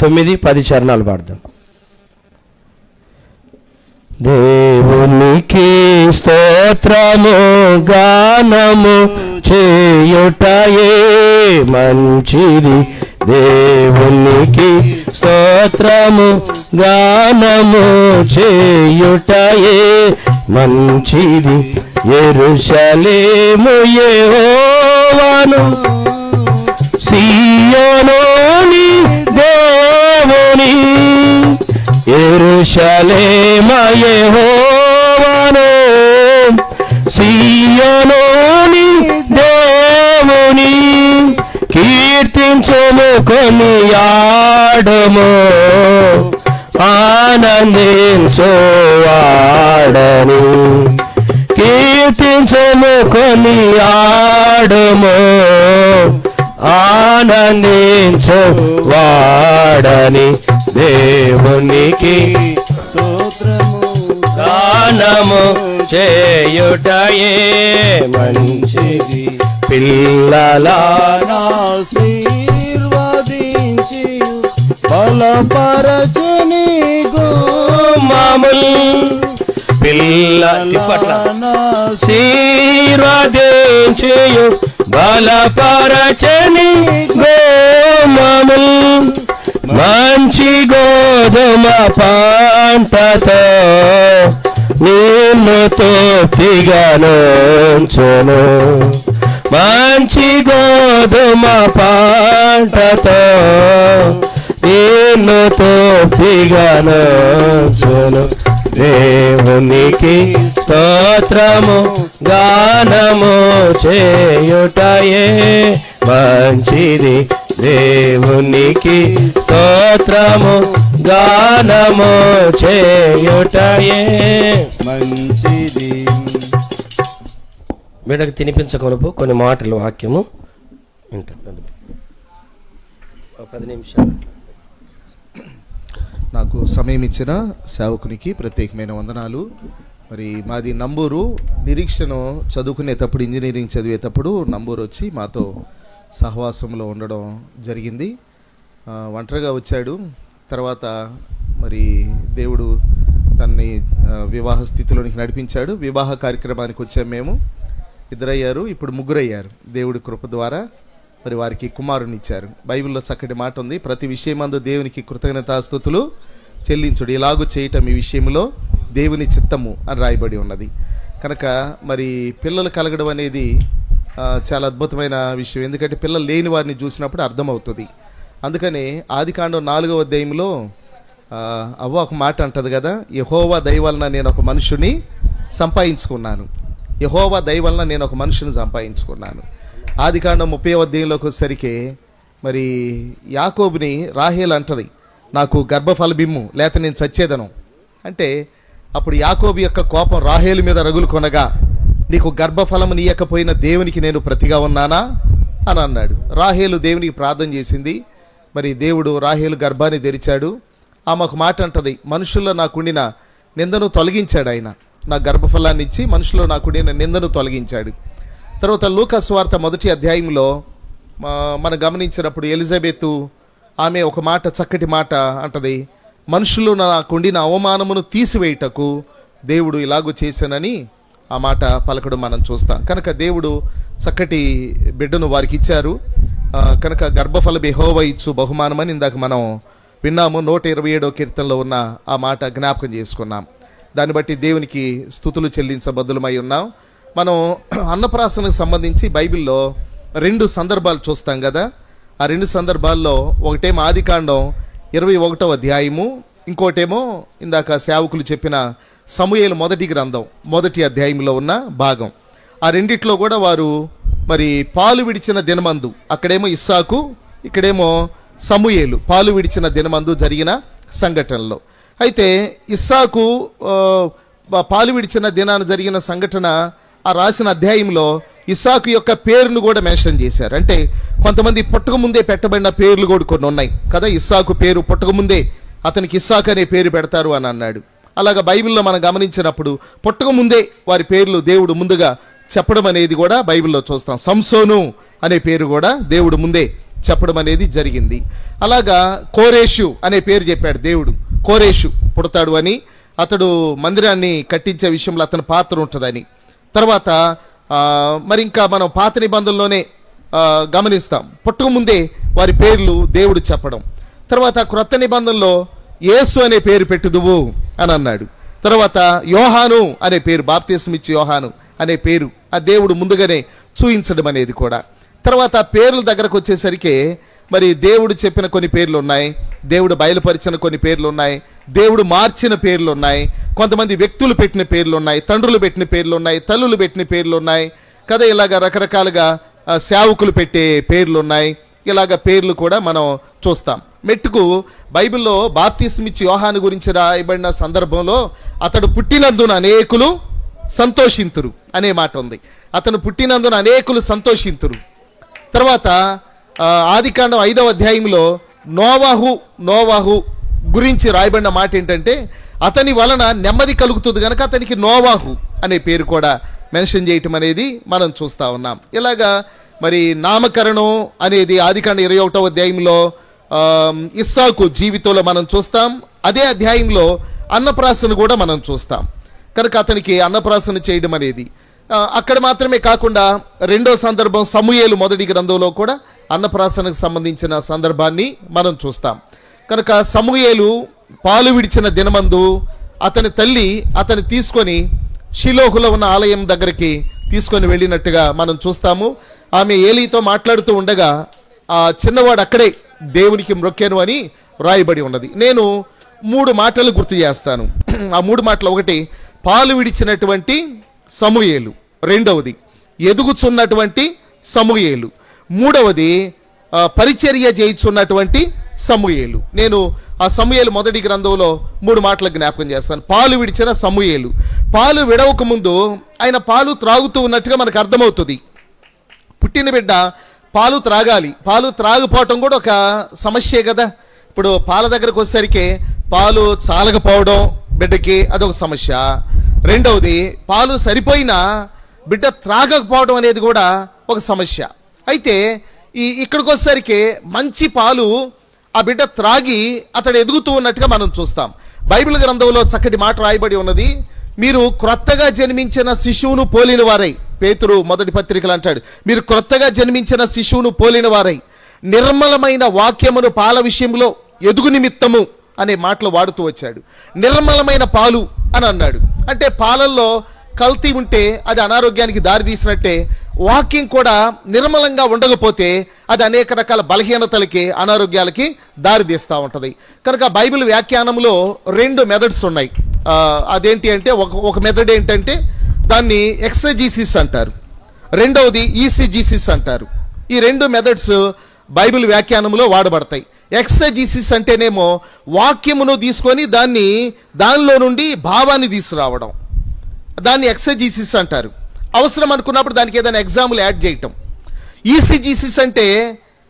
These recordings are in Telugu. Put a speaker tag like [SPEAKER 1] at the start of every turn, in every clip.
[SPEAKER 1] తొమ్మిది పది చరణాలు పాడదాం. దేవునికి స్తోత్రము గానము చేయుటయే మంచిది. దేవునికి స్తోత్రము గానము చేయుటయే మంచిది. ఎరుషలేము యెహోవాను సియోనోని ఎరుషలేమయహోవను సీయనోని దేవుని కీర్తించుము కొనియాడము ఆనందించు వాడని కీర్తించుము కొనియాడము. ఆనందించు వాడని దేవునికి గానము చేయుటయే మంచిది. పిల్లల
[SPEAKER 2] ఆశీర్వదించి బలపరచని
[SPEAKER 1] మామూల్ పిల్ల ఆశీర్వదించు బలపరచని గోమముల్ మంచి గోధుమ పంటతో నిన్ను తోపిగానుంచును మంచి గోధుమ పంటతో నిన్ను తోపిగానుంచును దేవునికి స్తోత్రము గానము చేయుటయే మంచిది. దేవునికి స్తోత్రము గానము చేయుటయే
[SPEAKER 2] మంచిది.
[SPEAKER 1] బిడ్డకు తినిపించకొనుపు కొన్ని మాటలు వాక్యము వింటాం. పది నిమిషాలు.
[SPEAKER 3] నాకు సమయం ఇచ్చిన సేవకునికి ప్రత్యేకమైన వందనాలు. మరి మాది నంబూరు. నిరీక్షను చదువుకునేటప్పుడు ఇంజనీరింగ్ చదివేటప్పుడు నంబూరు వచ్చి మాతో సహవాసంలో ఉండడం జరిగింది. ఒంటరిగా వచ్చాడు. తర్వాత మరి దేవుడు తన్ని వివాహ స్థితిలోనికి నడిపించాడు. వివాహ కార్యక్రమానికి వచ్చాము మేము. ఇద్దరయ్యారు. ఇప్పుడు ముగ్గురయ్యారు దేవుడి కృప ద్వారా. మరి వారికి కుమారునిచ్చారు బైబిల్లో చక్కటి మాట ఉంది. ప్రతి విషయమందు దేవునికి కృతజ్ఞతాస్థుతులు చెల్లించుడు. ఇలాగు చేయటం ఈ విషయంలో దేవుని చిత్తము అని రాయబడి ఉన్నది. కనుక మరి పిల్లలు కలగడం అనేది చాలా అద్భుతమైన విషయం. ఎందుకంటే పిల్లలు లేని వారిని చూసినప్పుడు అర్థమవుతుంది. అందుకని ఆదికాండం నాలుగవ అధ్యాయంలో అవ్వ ఒక మాట అంటది కదా యహోవా దయవలన నేను ఒక మనుషుని సంపాదించుకున్నాను. యహోవా దయవలన నేను ఒక మనుషుని సంపాదించుకున్నాను. ఆదికాండం ముప్పై అధ్యాయంలోకి వచ్చేసరికి మరి యాకోబుని రాహేల్ అంటది నాకు గర్భఫల బిమ్ము లేత నేను చచ్చేదను. అంటే అప్పుడు యాకోబు యొక్క కోపం రాహేలు మీద రగులు కొనగా నీకు గర్భఫలం నీయకపోయిన దేవునికి నేను ప్రతిగా ఉన్నానా? అని అన్నాడు. రాహేలు దేవునికి ప్రార్థన చేసింది. మరి దేవుడు రాహేలు గర్భాన్ని తెరిచాడు. ఆమెకు మాట అంటది మనుషుల్లో నాకుండిన నిందను తొలగించాడు ఆయన. నా గర్భఫలాన్ని ఇచ్చి మనుషుల్లో నాకుండిన నిందను తొలగించాడు. తర్వాత లూకాస్ వార్త మొదటి అధ్యాయంలో మనం గమనించినప్పుడు ఎలిజబెత్ ఆమె ఒక మాట చక్కటి మాట అంటది మనుషులు నాకుండిన అవమానమును తీసివేయుటకు దేవుడు ఇలాగూ చేశానని ఆ మాట పలకడం మనం చూస్తాం. కనుక దేవుడు చక్కటి బిడ్డను వారికి ఇచ్చారు. కనుక గర్భఫల యెహోవ ఇచ్చు బహుమానమని ఇందాక మనం విన్నాము. నూట ఇరవై ఏడో కీర్తనలో ఉన్న ఆ మాట జ్ఞాపకం చేసుకున్నాం. దాన్ని బట్టి దేవునికి స్థుతులు చెల్లించబద్దులమై ఉన్నాం. మనం అన్నప్రాసనకు సంబంధించి బైబిల్లో రెండు సందర్భాలు చూస్తాం కదా. ఆ రెండు సందర్భాల్లో ఒకటేమో ఆదికాండం ఇరవై ఒకటవ అధ్యాయము ఇంకోటేమో ఇందాక సేవకులు చెప్పిన సమూయేలు మొదటి గ్రంథం మొదటి అధ్యాయంలో ఉన్న భాగం. ఆ రెండిట్లో కూడా వారు మరి పాలు విడిచిన దినమందు అక్కడేమో ఇస్సాకు ఇక్కడేమో సమూయేలు పాలు విడిచిన దినమందు జరిగిన సంఘటనలో. అయితే ఇస్సాకు పాలు విడిచిన దినాన జరిగిన సంఘటన ఆ రాసిన అధ్యాయంలో ఇస్సాకు యొక్క పేరును కూడా మెన్షన్ చేశారు. అంటే కొంతమంది పుట్టక ముందే పెట్టబడిన పేర్లు కూడా కొన్ని ఉన్నాయి. కదా ఇస్సాకు పేరు పుట్టక ముందే అతనికి ఇస్సాక్ అనే పేరు పెడతారు అని అన్నాడు. అలాగా బైబిల్లో మనం గమనించినప్పుడు పుట్టక ముందే వారి పేర్లు దేవుడు ముందుగా చెప్పడం అనేది కూడా బైబిల్లో చూస్తాం. సంసోను అనే పేరు కూడా దేవుడు ముందే చెప్పడం అనేది జరిగింది. అలాగా కోరేషు అనే పేరు చెప్పాడు దేవుడు. కోరేషు పుడతాడు అని అతడు మందిరాన్ని కట్టించే విషయంలో అతని పాత్ర ఉంటుందని. తర్వాత మరి ఇంకా మనం పాత నిబంధనలోనే గమనిస్తాం. పుట్టకముందే వారి పేర్లు దేవుడు చెప్పడం. తర్వాత క్రొత్త నిబంధనలో యేసు అనే పేరు పెట్టుదువు అని అన్నాడు. తర్వాత యోహాను అనే పేరు బాప్తీసం ఇచ్చి యోహాను అనే పేరు ఆ దేవుడు ముందుగానే చూయించడం అనేది కూడా. తర్వాత పేర్ల దగ్గరకు వచ్చేసరికి మరి దేవుడు చెప్పిన కొన్ని పేర్లు ఉన్నాయి. దేవుడు బయలుపరిచిన కొన్ని పేర్లు ఉన్నాయి. దేవుడు మార్చిన పేర్లు ఉన్నాయి. కొంతమంది వ్యక్తులు పెట్టిన పేర్లు ఉన్నాయి. తండ్రులు పెట్టిన పేర్లు ఉన్నాయి. తల్లులు పెట్టిన పేర్లు ఉన్నాయి. కదా ఇలాగ రకరకాలుగా సేవకులు పెట్టే పేర్లు ఉన్నాయి. ఇలాగ పేర్లు కూడా మనం చూస్తాం. మెట్టుకు బైబిల్లో బాప్తిస్మిచ్చి యోహాను గురించి రాయబడిన సందర్భంలో అతడు పుట్టినందున అనేకులు సంతోషింతురు అనే మాట ఉంది. అతను పుట్టినందున అనేకులు సంతోషింతురు. తర్వాత ఆదికాండం ఐదవ అధ్యాయంలో నోవాహు నోవాహు గురించి రాయబడిన మాట ఏంటంటే అతని వలన నెమ్మది కలుగుతుంది కనుక అతనికి నోవాహు అనే పేరు కూడా మెన్షన్ చేయటం అనేది మనం చూస్తా ఉన్నాం. ఇలాగా మరి నామకరణం అనేది ఆదికాండ ఇరవై ఒకటవ అధ్యాయంలో ఇస్సాకు జీవితంలో మనం చూస్తాం. అదే అధ్యాయంలో అన్నప్రాసన కూడా మనం చూస్తాం. కనుక అతనికి అన్నప్రాసన చేయడం అనేది అక్కడ మాత్రమే కాకుండా రెండో సందర్భం సమూయేలు మొదటి గ్రంథంలో కూడా అన్నప్రాసనకు సంబంధించిన సందర్భాన్ని మనం చూస్తాం. కనుక సమూయేలు పాలు విడిచిన దినమందు అతని తల్లి అతని తీసుకొని షిలోహులో ఉన్న ఆలయం దగ్గరికి తీసుకొని వెళ్ళినట్టుగా మనం చూస్తాము. ఆమె ఏలీతో మాట్లాడుతూ ఉండగా ఆ చిన్నవాడు అక్కడే దేవునికి మ్రొక్కాను అని రాయబడి ఉన్నది. నేను మూడు మాటలు గుర్తు చేస్తాను. ఆ మూడు మాటలు ఒకటి పాలు విడిచినటువంటి సమూయేలు. రెండవది ఎదుగుచున్నటువంటి సమూయేలు. మూడవది పరిచర్య చేయించున్నటువంటి సమూయేలు. నేను ఆ సమూయేలు మొదటి గ్రంథంలో మూడు మాటలు జ్ఞాపకం చేస్తాను. పాలు విడిచిన సమూయేలు. పాలు విడవక ముందు ఆయన పాలు త్రాగుతూ ఉన్నట్టుగా మనకు అర్థమవుతుంది. పుట్టిన బిడ్డ పాలు త్రాగాలి. పాలు త్రాగిపోవటం కూడా ఒక సమస్యే కదా. ఇప్పుడు పాల దగ్గరకు వచ్చేసరికి పాలు చాలకపోవడం బిడ్డకి అదొక సమస్య. రెండవది పాలు సరిపోయినా బిడ్డ త్రాగకపోవడం అనేది కూడా ఒక సమస్య. అయితే ఈ ఇక్కడికి వచ్చేసరికి మంచి పాలు ఆ బిడ్డ త్రాగి అతడు ఎదుగుతూ ఉన్నట్టుగా మనం చూస్తాం. బైబిల్ గ్రంథంలో చక్కటి మాట రాయబడి ఉన్నది మీరు క్రొత్తగా జన్మించిన శిశువును పోలిన వారై పేతురు మొదటి పత్రికలు అంటాడు మీరు క్రొత్తగా జన్మించిన శిశువును పోలిన వారై నిర్మలమైన వాక్యమును పాల విషయంలో ఎదుగు నిమిత్తము అనే మాటలు వాడుతూ వచ్చాడు. నిర్మలమైన పాలు అని అన్నాడు. అంటే పాలల్లో కల్తీ ఉంటే అది అనారోగ్యానికి దారితీసినట్టే వాక్యం కూడా నిర్మలంగా ఉండకపోతే అది అనేక రకాల బలహీనతలకి అనారోగ్యాలకి దారితీస్తూ ఉంటుంది. కనుక బైబిల్ వ్యాఖ్యానంలో రెండు మెథడ్స్ ఉన్నాయి. అదేంటి అంటే ఒక ఒక మెథడ్ ఏంటంటే దాన్ని ఎక్సజీసిస్ అంటారు. రెండవది ఈసీజీసిస్ అంటారు. ఈ రెండు మెథడ్స్ బైబిల్ వ్యాఖ్యానంలో వాడబడతాయి. ఎక్సజీసిస్ అంటేనేమో వాక్యమును తీసుకొని దాన్ని దానిలో నుండి భావాన్ని తీసుకురావడం. దాన్ని ఎక్సజీసిస్ అంటారు. అవసరం అనుకున్నప్పుడు దానికి ఏదైనా ఎగ్జాంపుల్ యాడ్ చేయటం. ఈసీజీసీస్ అంటే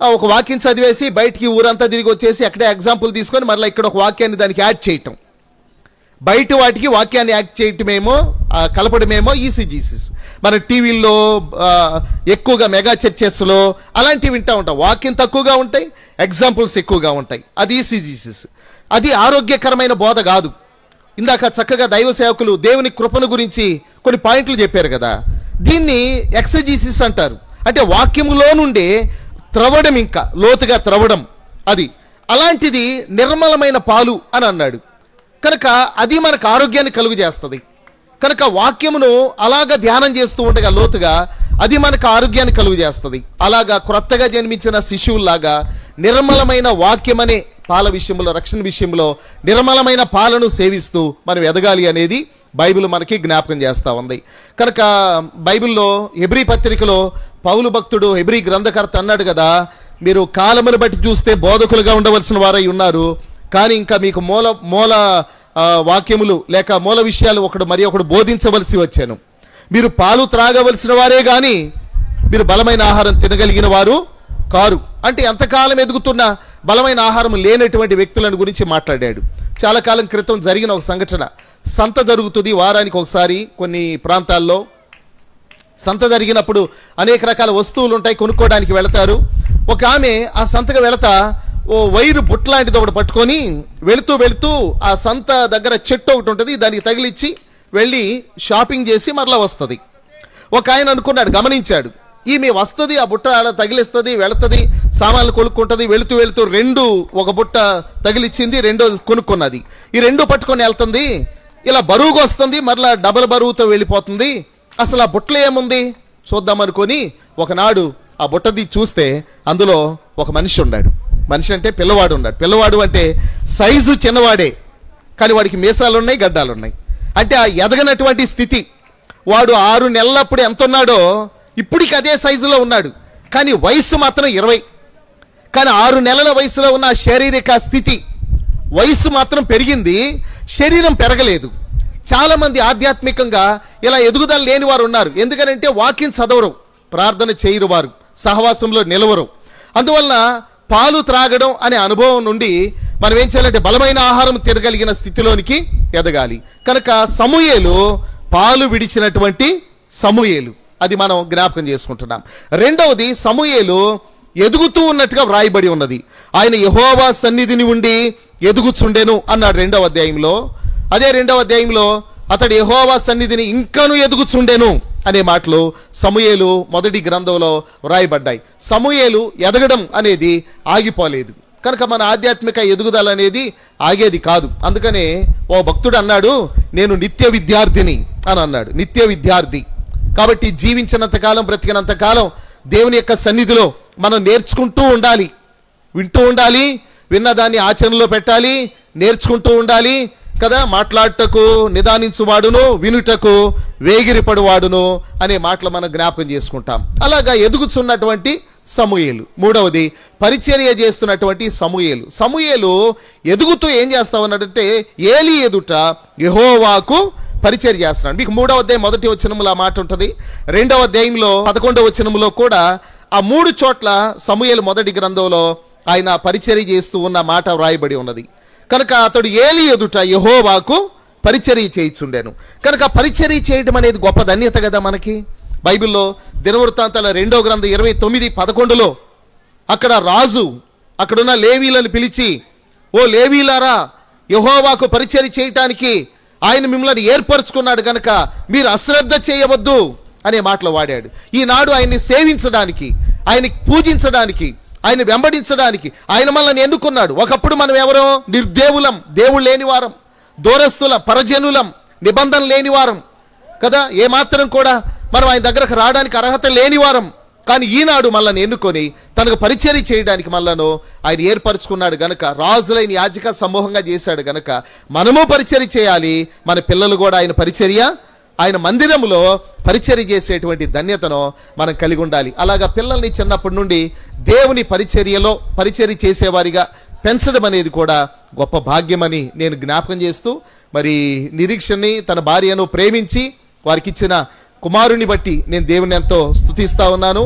[SPEAKER 3] ఒక వాక్యం చదివేసి బయటికి ఊరంతా తిరిగి వచ్చేసి అక్కడే ఎగ్జాంపుల్ తీసుకొని మళ్ళీ ఇక్కడ ఒక వాక్యాన్ని దానికి యాడ్ చేయటం. బయట వాటికి వాక్యాన్ని యాక్ట్ చేయటమేమో కలపడమేమో ఈసీజీసీస్ మన టీవీల్లో ఎక్కువగా మెగా చర్చెస్లో అలాంటివి వింటూ ఉంటాం. వాక్యం తక్కువగా ఉంటాయి ఎగ్జాంపుల్స్ ఎక్కువగా ఉంటాయి. అది ఈసీజీసీస్ అది ఆరోగ్యకరమైన బోధ కాదు. ఇందాక చక్కగా దైవ సేవకులు దేవుని కృపను గురించి కొన్ని పాయింట్లు చెప్పారు కదా. దీన్ని ఎక్సజీసిస్ అంటారు. అంటే వాక్యములో నుండే త్రవడం ఇంకా లోతుగా త్రవడం అది. అలాంటిది నిర్మలమైన పాలు అని అన్నాడు. కనుక అది మనకు ఆరోగ్యాన్ని కలుగు చేస్తుంది. కనుక వాక్యమును అలాగా ధ్యానం చేస్తూ ఉండగా లోతుగా అది మనకు ఆరోగ్యాన్ని కలుగు చేస్తుంది. అలాగా క్రొత్తగా జన్మించిన శిశువులాగా నిర్మలమైన వాక్యమనే పాల విషయంలో రక్షణ విషయంలో నిర్మలమైన పాలను సేవిస్తూ మనం ఎదగాలి అనేది బైబిల్ మనకి జ్ఞాపకం చేస్తూ ఉంది. కనుక బైబిల్లో హెబ్రీ పత్రికలో పౌలు భక్తుడు హెబ్రీ గ్రంథకర్త అన్నాడు కదా మీరు కాలమును బట్టి చూస్తే బోధకులుగా ఉండవలసిన వారై ఉన్నారు. కానీ ఇంకా మీకు మూల మూల వాక్యములు లేక మూల విషయాలు ఒకడు మరి ఒకడు బోధించవలసి వచ్చాను. మీరు పాలు త్రాగవలసిన వారే కానీ మీరు బలమైన ఆహారం తినగలిగిన వారు కారు. అంటే ఎంతకాలం ఎదుగుతున్నా బలమైన ఆహారం లేనటువంటి వ్యక్తులను గురించి మాట్లాడాడు. చాలా కాలం క్రితం జరిగిన ఒక సంఘటన. సంత జరుగుతుంది వారానికి ఒకసారి కొన్ని ప్రాంతాల్లో. సంత జరిగినప్పుడు అనేక రకాల వస్తువులు ఉంటాయి కొనుక్కోవడానికి వెళతారు. ఒక ఆమె ఆ సంతకు వెళతా ఓ వైరు బుట్ట లాంటిది ఒకటి పట్టుకొని వెళుతూ వెళుతూ ఆ సంత దగ్గర చెట్టు ఒకటి ఉంటుంది దానికి తగిలిచ్చి వెళ్ళి షాపింగ్ చేసి మరలా వస్తుంది. ఒక ఆయన అనుకున్నాడు గమనించాడు. ఈమె వస్తుంది ఆ బుట్ట అలా తగిలిస్తుంది వెళుతుంది సామాన్లు కొనుక్కుంటుంది వెళుతూ వెళుతూ రెండు ఒక బుట్ట తగిలిచ్చింది రెండో కొనుక్కున్నది. ఈ రెండు పట్టుకొని వెళ్తుంది ఇలా బరువుగా వస్తుంది మరలా డబల్ బరువుతో వెళ్ళిపోతుంది. అసలు ఆ బుట్టలో ఏముంది? చూద్దామనుకొని ఒకనాడు ఆ బుట్టది చూస్తే అందులో ఒక మనిషి ఉన్నాడు. మనిషి అంటే పిల్లవాడు ఉన్నాడు. పిల్లవాడు అంటే సైజు చిన్నవాడే కానీ వాడికి మీసాలు ఉన్నాయి గడ్డాలు ఉన్నాయి అంటే ఆ ఎదగనటువంటి స్థితి. వాడు ఆరు నెలలప్పుడు ఎంత ఉన్నాడో ఇప్పటికి అదే సైజులో ఉన్నాడు. కానీ వయస్సు మాత్రం ఇరవై. కానీ ఆరు నెలల వయసులో ఉన్న శారీరక స్థితి వయస్సు మాత్రం పెరిగింది. శరీరం పెరగలేదు. చాలామంది ఆధ్యాత్మికంగా ఇలా ఎదుగుదల లేని వారు ఉన్నారు. ఎందుకనంటే వాకింగ్ చదవరు ప్రార్థన చేయరు వారు సహవాసంలో నిలవరు. అందువలన పాలు త్రాగడం అనే అనుభవం నుండి మనం ఏం చేయాలంటే బలమైన ఆహారం తిరగలిగిన స్థితిలోనికి ఎదగాలి. కనుక సమూయేలు పాలు విడిచినటువంటి సమూయేలు. అది మనం జ్ఞాపకం చేసుకుంటున్నాం. రెండవది సమూయేలు ఎదుగుతూ ఉన్నట్టుగా వ్రాయబడి ఉన్నది. ఆయన యహోవా సన్నిధిని ఉండి ఎదుగుచుండెను అన్నాడు రెండవ అధ్యాయంలో. అదే రెండవ అధ్యాయంలో అతడు యహోవా సన్నిధిని ఇంకాను ఎదుగుచుండెను అనే మాటలు సమూయేలు మొదటి గ్రంథంలో వ్రాయబడ్డాయి. సమూయేలు ఎదగడం అనేది ఆగిపోలేదు. కనుక మన ఆధ్యాత్మిక ఎదుగుదల అనేది ఆగేది కాదు. అందుకనే ఓ భక్తుడు అన్నాడు నేను నిత్య విద్యార్థిని అని అన్నాడు. నిత్య విద్యార్థి. కాబట్టి జీవించినంత కాలం బ్రతికినంత కాలం దేవుని యొక్క సన్నిధిలో మనం నేర్చుకుంటూ ఉండాలి. వింటూ ఉండాలి విన్నదాన్ని ఆచరణలో పెట్టాలి నేర్చుకుంటూ ఉండాలి కదా? మాట్లాడటకు నిదానించువాడును వినుటకు వేగిరిపడువాడును అనే మాటలు మనం జ్ఞాపకం చేసుకుంటాం. అలాగా ఎదుగుతున్నటువంటి సమూయేలు. మూడవది పరిచర్య చేస్తున్నటువంటి సమూయేలు. సమూయేలు ఎదుగుతూ ఏం చేస్తా ఉన్నాడంటే ఏలి ఎదుట యహోవాకు పరిచయం చేస్తున్నాడు. మీకు మూడవ అధ్యాయం మొదటి వచనములో ఆ మాట ఉంటుంది. రెండవ అధ్యాయంలో పదకొండవ వచనములో కూడా ఆ మూడు చోట్ల సమూహలు మొదటి గ్రంథంలో ఆయన పరిచర్య చేస్తూ ఉన్న మాట వ్రాయబడి ఉన్నది. కనుక అతడు ఏలి ఎదుట యహోవాకు పరిచర్య చేయిచుండాను. కనుక పరిచర్య చేయడం అనేది గొప్ప ధన్యత కదా మనకి. బైబిల్లో దినవృత్తాంతాల రెండో గ్రంథం ఇరవై తొమ్మిది పదకొండులో అక్కడ రాజు అక్కడున్న లేవీలను పిలిచి ఓ లేవీలారా యహోవాకు పరిచర్య చేయటానికి ఆయన మిమ్మల్ని ఏర్పరచుకున్నాడు కనుక మీరు అశ్రద్ధ చేయవద్దు అనే మాటలు వాడాడు. ఈనాడు ఆయన్ని సేవించడానికి ఆయన పూజించడానికి ఆయన వెంబడించడానికి ఆయన మనల్ని ఎన్నుకున్నాడు. ఒకప్పుడు మనం ఎవరో? నిర్దేవులం దేవుడు లేని వారం దూరస్తులం పరజనులం నిబంధన లేని వారం కదా ఏమాత్రం కూడా మనం ఆయన దగ్గరకు రావడానికి అర్హత లేని వారం కానీ ఈనాడు మనల్ని ఎన్నుకొని తనకు పరిచర్య చేయడానికి మళ్ళను ఆయన ఏర్పరచుకున్నాడు గనక రాజులైన యాజక సమూహంగా చేశాడు గనక మనము పరిచర్య చేయాలి. మన పిల్లలు కూడా ఆయన పరిచర్య ఆయన మందిరంలో పరిచర్య చేసేటువంటి ధన్యతను మనం కలిగి ఉండాలి. అలాగా పిల్లల్ని చిన్నప్పటి నుండి దేవుని పరిచర్యలో పరిచర్య చేసేవారిగా పెంచడం అనేది కూడా గొప్ప భాగ్యమని నేను జ్ఞాపకం చేస్తూ మరి నిరీక్షని తన భార్యను ప్రేమించి వారికి ఇచ్చిన కుమారుని బట్టి నేను దేవుని ఎంతో స్థుతిస్తా ఉన్నాను.